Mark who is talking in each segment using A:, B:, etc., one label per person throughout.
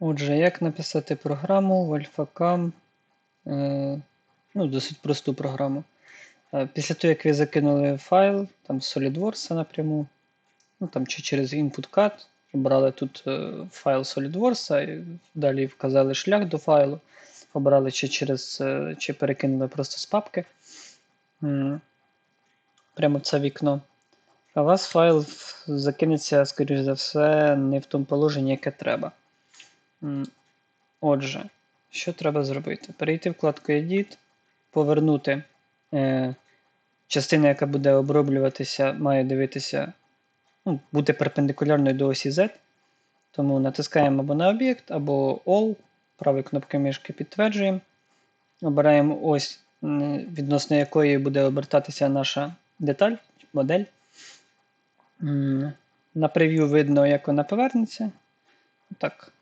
A: Отже, як написати програму в AlphaCam, е, ну, досить просту програму. Е, Після того, як ви закинули файл там з SolidWorks напряму, ну, там, чи через InputCAD, обрали тут е, файл SolidWorks, і далі вказали шлях до файлу, обрали чи через, чи перекинули просто з папки прямо в це вікно. А у вас файл закинеться, скоріш за все, не в тому положенні, яке треба. Отже, що треба зробити? Перейти вкладку Edit, повернути е, частину, яка буде оброблюватися, має дивитися, ну, бути перпендикулярною до осі Z. Тому натискаємо або на об'єкт, або All, правою кнопкою мишки підтверджуємо. Обираємо ось, відносно якої буде обертатися наша деталь, модель. На прев'ю видно, як вона повернеться. Так.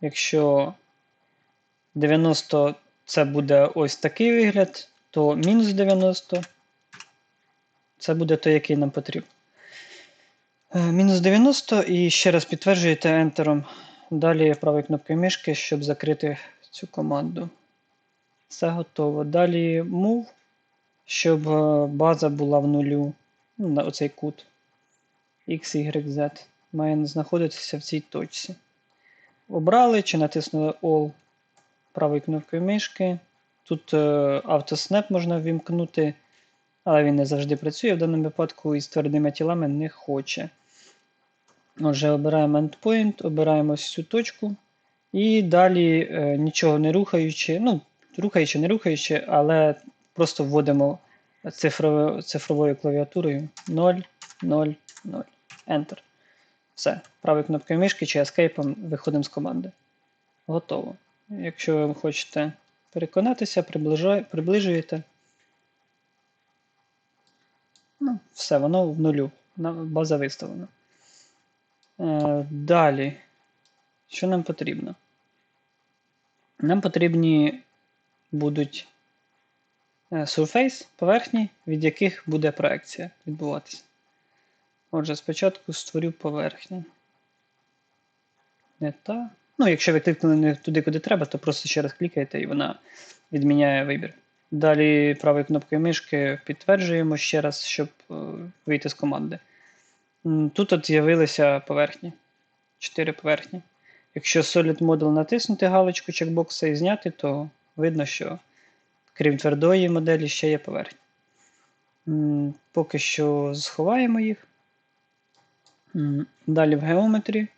A: Якщо 90 це буде ось такий вигляд, то мінус 90 це буде той, який нам потрібен. Е, Мінус 90 і ще раз підтверджуєте ентером. Далі правою кнопкою мишки, щоб закрити цю команду. Все готово. Далі move, щоб е, база була в нулю. Ну, оцей кут. X, Y, Z має знаходитися в цій точці. Обрали чи натиснули All правою кнопкою мишки. Тут е, автоснеп можна ввімкнути, але він не завжди працює. В даному випадку із твердими тілами не хоче. Отже, обираємо Endpoint, обираємо цю точку. І далі, е, нічого не рухаючи, ну, рухаючи, не рухаючи, але просто вводимо цифровою клавіатурою 0, 0, 0. Enter. Все. Правою кнопкою мишки чи ескейпом виходимо з команди. Готово. Якщо ви хочете переконатися, приближуєте. Ну, все, воно в нулю. База виставлена. Е, далі. Що нам потрібно? Нам потрібні будуть е, surface, поверхні, від яких буде проекція відбуватися. Отже, спочатку створю поверхню. Не та. Ну, якщо ви кликнули не туди, куди треба, то просто ще раз клікаєте і вона відміняє вибір. Далі правою кнопкою мишки підтверджуємо ще раз, щоб е, вийти з команди. Тут от з'явилися поверхні. Чотири поверхні. Якщо Solid Model натиснути галочку чекбокса і зняти, то видно, що крім твердої моделі ще є поверхні. Поки що сховаємо їх. Далі в Geometry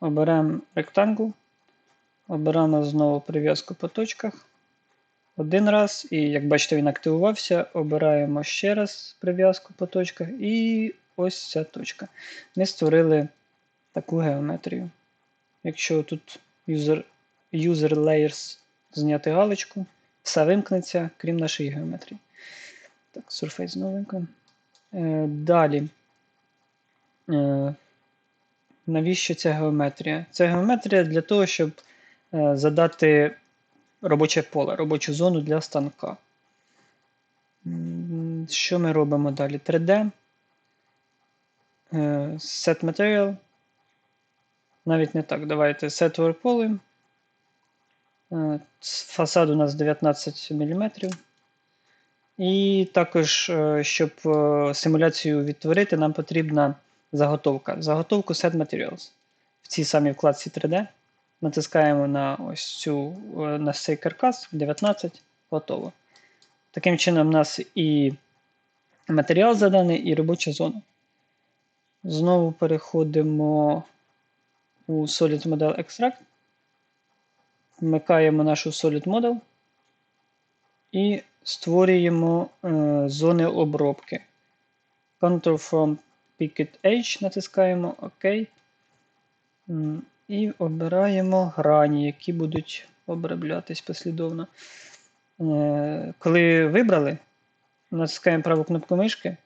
A: оберемо Rectangle, оберемо знову прив'язку по точках. Один раз, і як бачите, він активувався. Обираємо ще раз прив'язку по точках, і ось ця точка. Ми створили таку геометрію. Якщо тут user, user layers зняти галочку, все вимкнеться, крім нашої геометрії. Так, Surface знову вимкнемо. Е, Далі. Е, Навіщо ця геометрія? Це геометрія для того, щоб е, задати робоче поле, робочу зону для станка. Що ми робимо далі? 3D. е, Set Material. Навіть не так. Давайте Set Work Volume. Е, Фасад у нас 19 мм. І також, щоб симуляцію відтворити, нам потрібна заготовка. Заготовку Set Materials. В цій самій вкладці 3D. Натискаємо на ось цю е, на цей каркас 19, готово. Таким чином, у нас і матеріал заданий, і робоча зона. Знову переходимо у Solid Model Extract. Вмикаємо нашу Solid Model і створюємо е, зони обробки. Control from Picket Edge натискаємо ОК. І обираємо грані, які будуть оброблятись послідовно. Е, Коли вибрали, натискаємо праву кнопку мишки.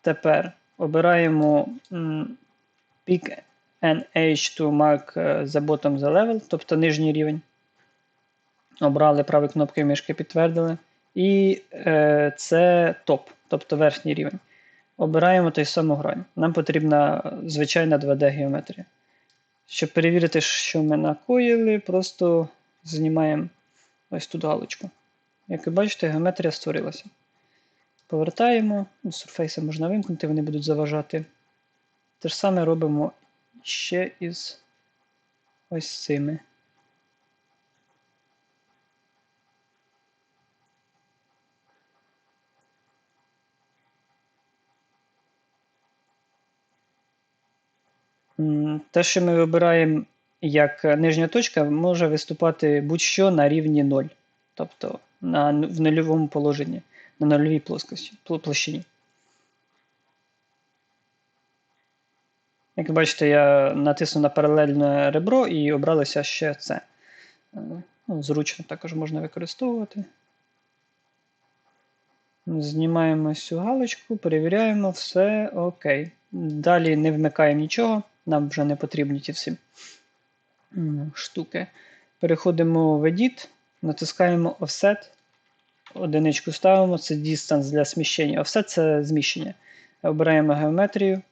A: Тепер обираємо Pick an Edge to mark the bottom the level, тобто нижній рівень. Обрали правою кнопкою мишки, підтвердили. І е, це топ, тобто верхній рівень. Обираємо той саму грань. Нам потрібна звичайна 2D геометрія. Щоб перевірити, що ми накоїли, просто знімаємо ось тут галочку. Як ви бачите, геометрія створилася. Повертаємо, сурфейси можна вимкнути, вони будуть заважати. Те ж саме робимо ще із ось цими. Те, що ми вибираємо як нижня точка, може виступати будь-що на рівні 0, тобто на, в нульовому положенні, на нульовій плоскості, площині. Як бачите, я натиснув на паралельне ребро і обралося ще це. Е, ну, Зручно також можна використовувати. Знімаємо цю галочку, перевіряємо, все окей. Далі не вмикаємо нічого, нам вже не потрібні ті всі штуки. Переходимо в Edit, натискаємо Offset, одиничку ставимо, це distance для сміщення. Offset це зміщення. Обираємо геометрію.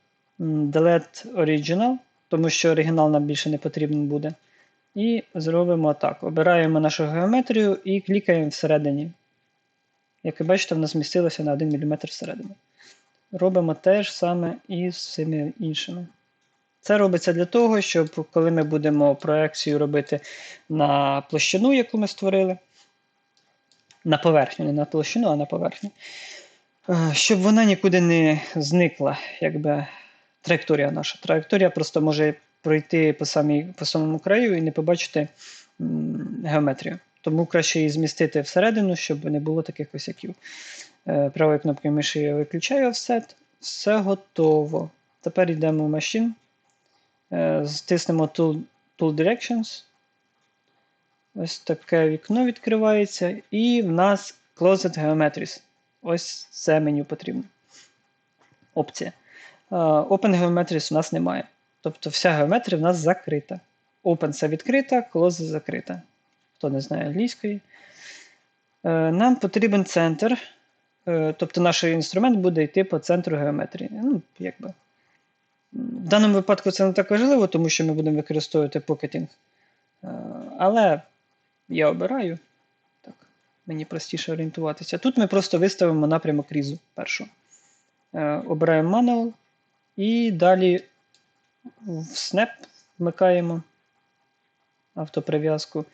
A: Delete Original, тому що оригінал нам більше не потрібен буде. І зробимо так. Обираємо нашу геометрію і клікаємо всередині. Як ви бачите, в нас змістилося на 1 мм всередину. Робимо те ж саме і з всіми іншими. Це робиться для того, щоб коли ми будемо проекцію робити на площину, яку ми створили, на поверхню, не на площину, а на поверхню, е, щоб вона нікуди не зникла, якби траєкторія наша. Траєкторія просто може пройти по самій, по самому краю і не побачити геометрію. Тому краще її змістити всередину, щоб не було таких косяків. Е, правою кнопкою миші я виключаю offset. Все готово. Тепер йдемо в е, стиснемо Tool, Tool Directions. Ось таке вікно відкривається, і в нас Closed Geometries. Ось це меню потрібно. Опція. Open Geometries у нас немає. Тобто вся геометрія в нас закрита. Open це відкрита, close закрита. Хто не знає англійської. Е, нам потрібен центр. Е, тобто наш інструмент буде йти по центру геометрії. Ну, якби. В даному випадку це не так важливо, тому що ми будемо використовувати покетінг. Е, але я обираю. Так, Мені простіше орієнтуватися. Тут ми просто виставимо напрямок різу першу. Обираємо Manual. І далі в Snap вмикаємо автоприв'язку.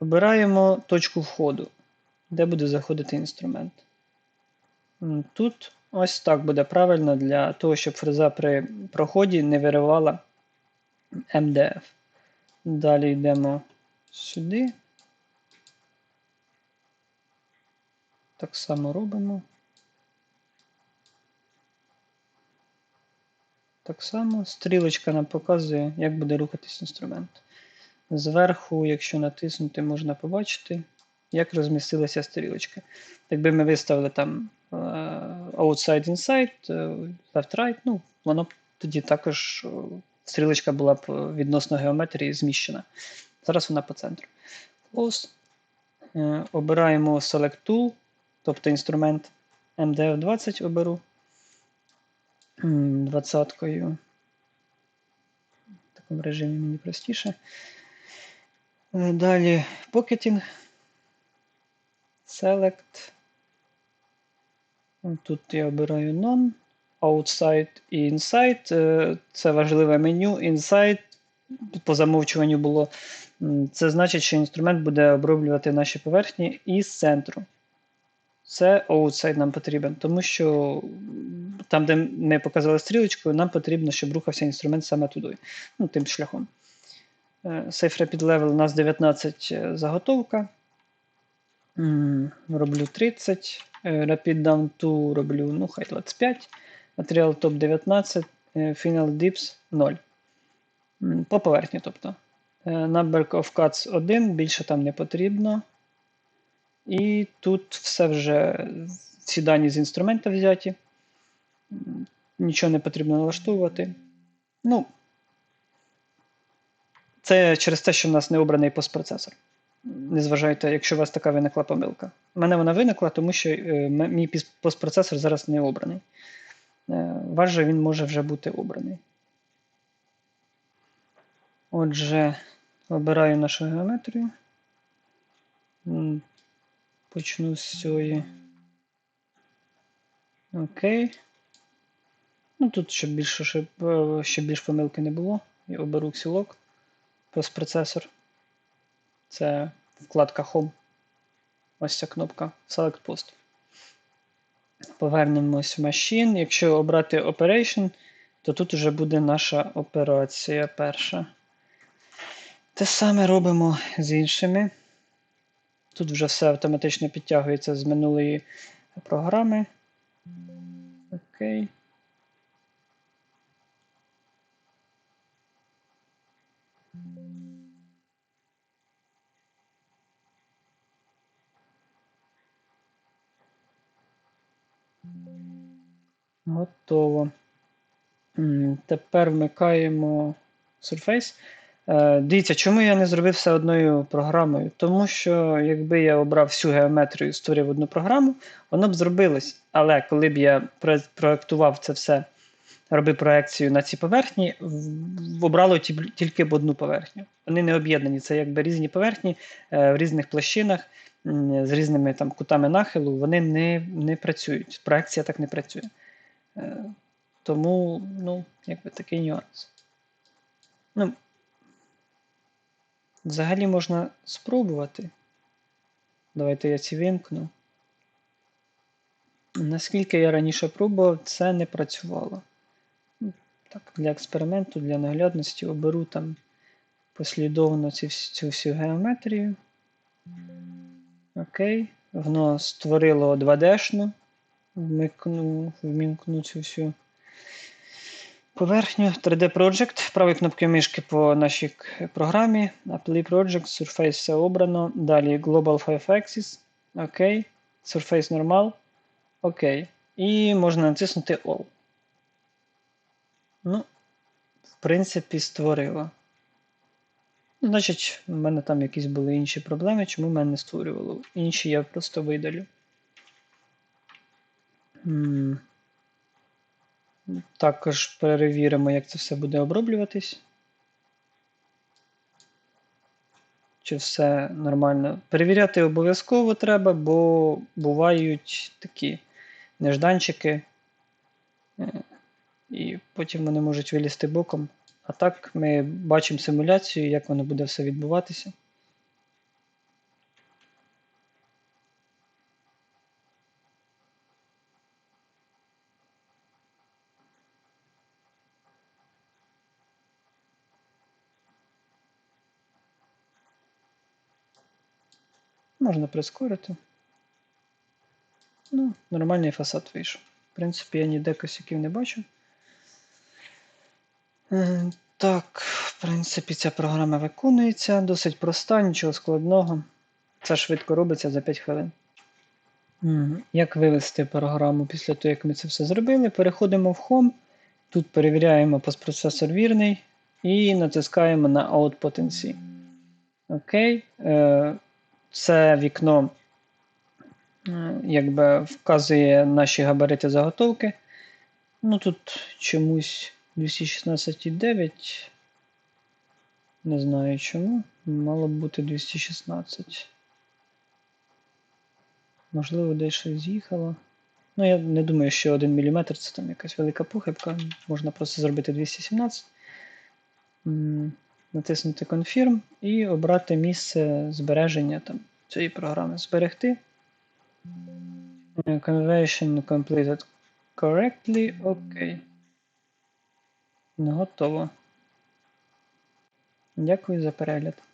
A: Обираємо точку входу, де буде заходити інструмент. Тут ось так буде правильно для того, щоб фреза при проході не виривала MDF. Далі йдемо сюди. Так само робимо. Так само стрілочка нам показує, як буде рухатись інструмент. Зверху, якщо натиснути, можна побачити, як розмістилася стрілочка. Якби ми виставили там е, outside inside, е, left right, ну, воно б тоді також стрілочка була б відносно геометрії зміщена. Зараз вона по центру. Close. Е, обираємо Select Tool, тобто інструмент MDF20 оберу двадцяткою. В такому режимі мені простіше. Е, далі Pocketing. Select. Тут я обираю None. Outside і Inside. Е, це важливе меню. Inside по замовчуванню було. Це значить, що інструмент буде оброблювати наші поверхні із центру. Це outside нам потрібен, тому що там, де ми показали стрілочкою, нам потрібно, щоб рухався інструмент саме туди, ну, тим шляхом. Safe Rapid Level у нас 19 е, заготовка. Роблю 30. Е, Rapid Down 2 роблю, ну, хай 25. Матеріал топ 19, Final Dips 0. По поверхні, тобто. Number of cuts 1, більше там не потрібно. І тут все вже ці дані з інструмента взяті. Нічого не потрібно налаштовувати. Ну, це через те, що в нас не обраний постпроцесор. Не зважайте, якщо у вас така виникла помилка. У мене вона виникла, тому що е, мій постпроцесор зараз не обраний. Е, ваш же він може вже бути обраний. Отже, обираю нашу геометрію. Почну з цієї. Окей. Ну тут щоб більше, щоб, е, щоб помилки не було. Я оберу Xilog постпроцесор. Це вкладка Home. Ось ця кнопка Select Post. Повернемось в Machine. Якщо обрати Operation, то тут вже буде наша операція перша. Те саме робимо з іншими. Тут вже все автоматично підтягується з минулої програми. Окей. Готово. Тепер вмикаємо Surface. Е, Дивіться, чому я не зробив все одною програмою? Тому що якби я обрав всю геометрію і створив одну програму, воно б зробилось. Але коли б я про- проектував це все, робив проекцію на ці поверхні, обрало тільки б одну поверхню. Вони не об'єднані, це якби різні поверхні е, в різних площинах з різними там кутами нахилу, вони не, не працюють. Проекція так не працює. Е, Тому, ну, якби такий нюанс. Ну, взагалі можна спробувати. Давайте я ці вимкну. Наскільки я раніше пробував, це не працювало. Ну, Так, для експерименту, для наглядності оберу там послідовно вс- цю всю геометрію. Окей. Воно створило 2D-шну. Вмикну, вмімкну цю всю поверхню. 3D Project. Правою кнопкою мишки по нашій програмі. Apply Project, Surface все обрано. Далі Global 5 Axis. Окей. Surface Normal. Окей. І можна натиснути All. Ну, в принципі, створило. Ну, Значить, в мене там якісь були інші проблеми, чому в мене не створювало. Інші я просто видалю. Також перевіримо, як це все буде оброблюватись. Чи все нормально. Перевіряти обов'язково треба, бо бувають такі нежданчики, е, і потім вони можуть вилізти боком. А так ми бачимо симуляцію, як воно буде все відбуватися. Можна прискорити. Ну, нормальний фасад вийшов. В принципі, я ніде косяків не бачу. Е, Так, в принципі, ця програма виконується. Досить проста, нічого складного. Це швидко робиться за 5 хвилин. Як вивести програму після того, як ми це все зробили? Переходимо в Home. Тут перевіряємо постпроцесор вірний і натискаємо на Output NC. Окей. Е, Це вікно е, якби вказує наші габарити заготовки. Ну тут чомусь 216,9. Не знаю чому. Мало б бути 216. Можливо, десь щось з'їхало. Ну, я не думаю, що 1 мм це там якась велика похибка. Можна просто зробити 217. Натиснути Confirm і обрати місце збереження там, цієї програми. Зберегти. Conversion completed correctly. OK. Готово. Дякую за перегляд.